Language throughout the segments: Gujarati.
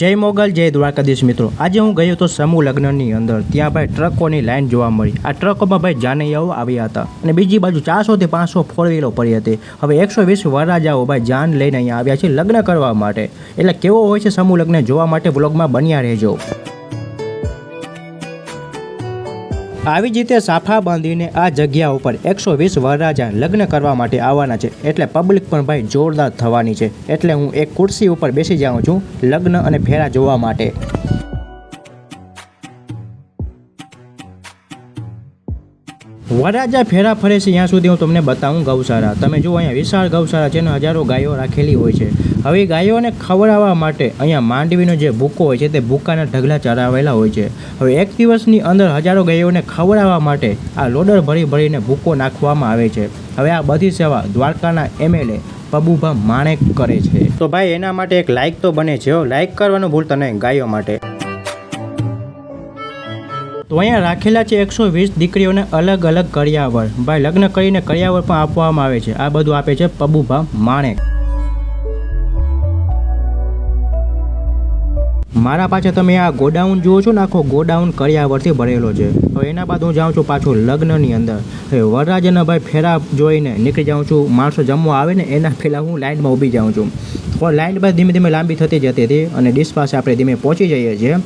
જય મોગલ, જય દ્વારકાધીશ મિત્રો. આજે હું ગયો તો સમૂહ લગ્નની અંદર. ત્યાં ભાઈ ટ્રકોની લાઈન જોવા મળી. આ ટ્રકોમાં ભાઈ જાનૈયાઓ આવ્યા હતા. અને બીજી બાજુ ચારસોથી પાંચસો ફોર વ્હીલો પડી હતી. હવે એકસો વીસ વરરાજાઓ ભાઈ જાન લઈને અહીંયા આવ્યા છે લગ્ન કરવા માટે. એટલે કેવો હોય છે સમૂહ લગ્ન જોવા માટે વ્લોગમાં બન્યા રહેજો. આવી જ રીતે સાફા બાંધીને આ જગ્યા ઉપર એકસો વીસ વરરાજા લગ્ન કરવા માટે આવવાના છે. એટલે પબ્લિક પણ ભાઈ જોરદાર થવાની છે. એટલે હું એક ખુરશી ઉપર બેસી જાઉં છું લગ્ન અને ફેરા જોવા માટે. વરરાજા ફેરા ફરે છે ત્યાં સુધી હું તમને બતાવું ગૌશાળા. તમે જુઓ, અહીંયા વિશાળ ગૌશાળા છે ને હજારો ગાયો રાખેલી હોય છે. હવે ગાયોને ખવડાવવા માટે અહીંયા માંડવીનો જે ભૂકો હોય છે, તે ભૂકાના ઢગલા ચરાવેલા હોય છે. હવે એક દિવસની અંદર હજારો ગાયોને ખવડાવવા માટે આ લોડર ભરી ભરીને ભૂકો નાખવામાં આવે છે. હવે આ બધી સેવા દ્વારકાના એમએલએ પબુભા માણેક કરે છે. તો ભાઈ, એના માટે એક લાઇક તો બને છે લાઇક કરવાનું ભૂલતા નહીં ગાયો માટે. તો અહીંયા રાખેલા છે એકસો વીસ દીકરીઓને અલગ અલગ કરિયાવર ભાઈ, લગ્ન કરીને કરિયાવર પણ આપવામાં આવે છે. આ બધું આપે છે પબુભા માણેક. મારા પાછળ તમે આ ગોડાઉન જુઓ છો ને, આખો ગોડાઉન કરિયાવરથી ભરેલો છે. હવે એના બાદ હું જાઉં છું પાછું લગ્નની અંદર. હવે વરરાજના ભાઈ ફેરા જોઈને નીકળી જાઉં છું. માણસો જમવા આવે ને, એના પહેલાં હું લાઇનમાં ઊભી જાઉં છું. પણ લાઇન બાદ ધીમે ધીમે લાંબી થતી જતી હતી અને ડીશ પાસે આપણે ધીમે પહોંચી જઈએ છીએ.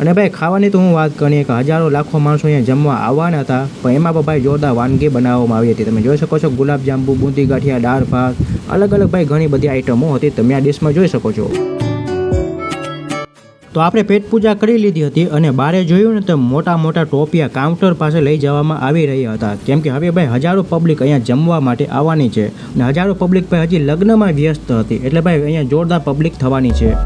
અને ભાઈ, ખાવાની તો હું વાત કરીએ કે હજારો લાખો માણસો અહીંયા જમવા આવવાના હતા, પણ એમાં પણ ભાઈ જોરદાર વાનગી બનાવવામાં આવી હતી. તમે જોઈ શકો છો ગુલાબ જાંબુ બુંદી ગાંઠિયા દાળ ભાત, અલગ અલગ ભાઈ ઘણી બધી આઈટમો હતી. તમે આ ડિશમાં જોઈ શકો છો. તો આપણે પેટ પૂજા કરી લીધી હતી અને બારે જોયું ને તો મોટા મોટા ટોપિયા કાઉન્ટર પાસે લઈ જવામાં આવી રહ્યા હતા. કેમ કે હવે ભાઈ હજારો પબ્લિક અહીંયા જમવા માટે આવવાની છે અને હજારો પબ્લિક ભાઈ હજી લગ્નમાં વ્યસ્ત હતી. એટલે ભાઈ અહીંયા જોરદાર પબ્લિક થવાની છે.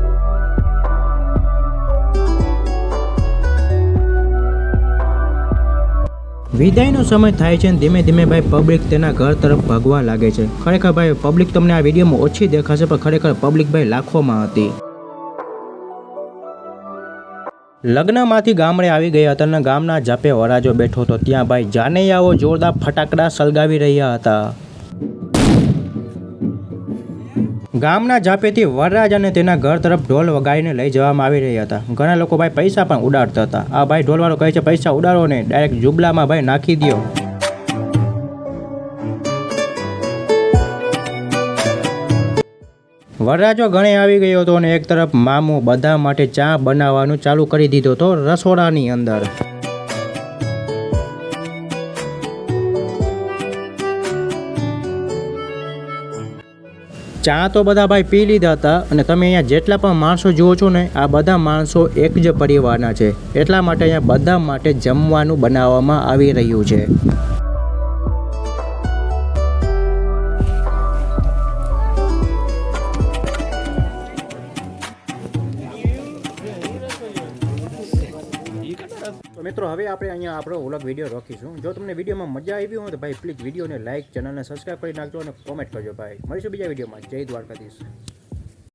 વિદાયનો સમય થાય છે અને ધીમે ધીમે ભાઈ પબ્લિક તેના ઘર તરફ ભાગવા લાગે છે. ખરેખર ભાઈ પબ્લિક તમને આ વિડીયોમાં ઓછી દેખાશે, પણ ખરેખર પબ્લિક ભાઈ લાખોમાં હતી. લગ્નમાંથી ગામડે આવી ગયા હતા અને ગામના જાપે વરાજો બેઠો હતો. ત્યાં ભાઈ જાનૈયાઓ જોરદાર ફટાકડા સળગાવી રહ્યા હતા. ગામના જાપેથી વરરાજ અને તેના ઘર તરફ ઢોલ વગાડીને લઈ જવામાં આવી રહ્યા હતા. ઘણા લોકો ભાઈ પૈસા પણ ઉડાડતા હતા. આ ભાઈ ઢોલવાળો કહે છે, પૈસા ઉડાડો ને ડાયરેક્ટ જુબલામાં ભાઈ નાખી દો વરરાજો ગણે આવી ગયો હતો અને એક તરફ મામું બધા માટે ચા બનાવવાનું ચાલુ કરી દીધો હતો રસોડાની અંદર. ચા તો બધા ભાઈ પી લીધા હતા અને તમે અહીંયા જેટલા પણ માણસો જુઓ છો ને, આ બધા માણસો એક જ પરિવારના છે. એટલા માટે અહીંયા બધા માટે જમવાનું બનાવવામાં આવી રહ્યું છે. તો મિત્રો, હવે આપણે અહીંયા આપણો ઓલગ વીડિયો રોકીશું. જો તમને વિડીયોમાં મજા આવી હોય તો ભાઈ પ્લીઝ વિડીયોને લાઇક ચેનલને સબસ્ક્રાઈબ કરી નાખજો અને કોમેન્ટ કરજો ભાઈ. મળીશું બીજા વિડીયોમાં. જય દ્વારકાધીશ.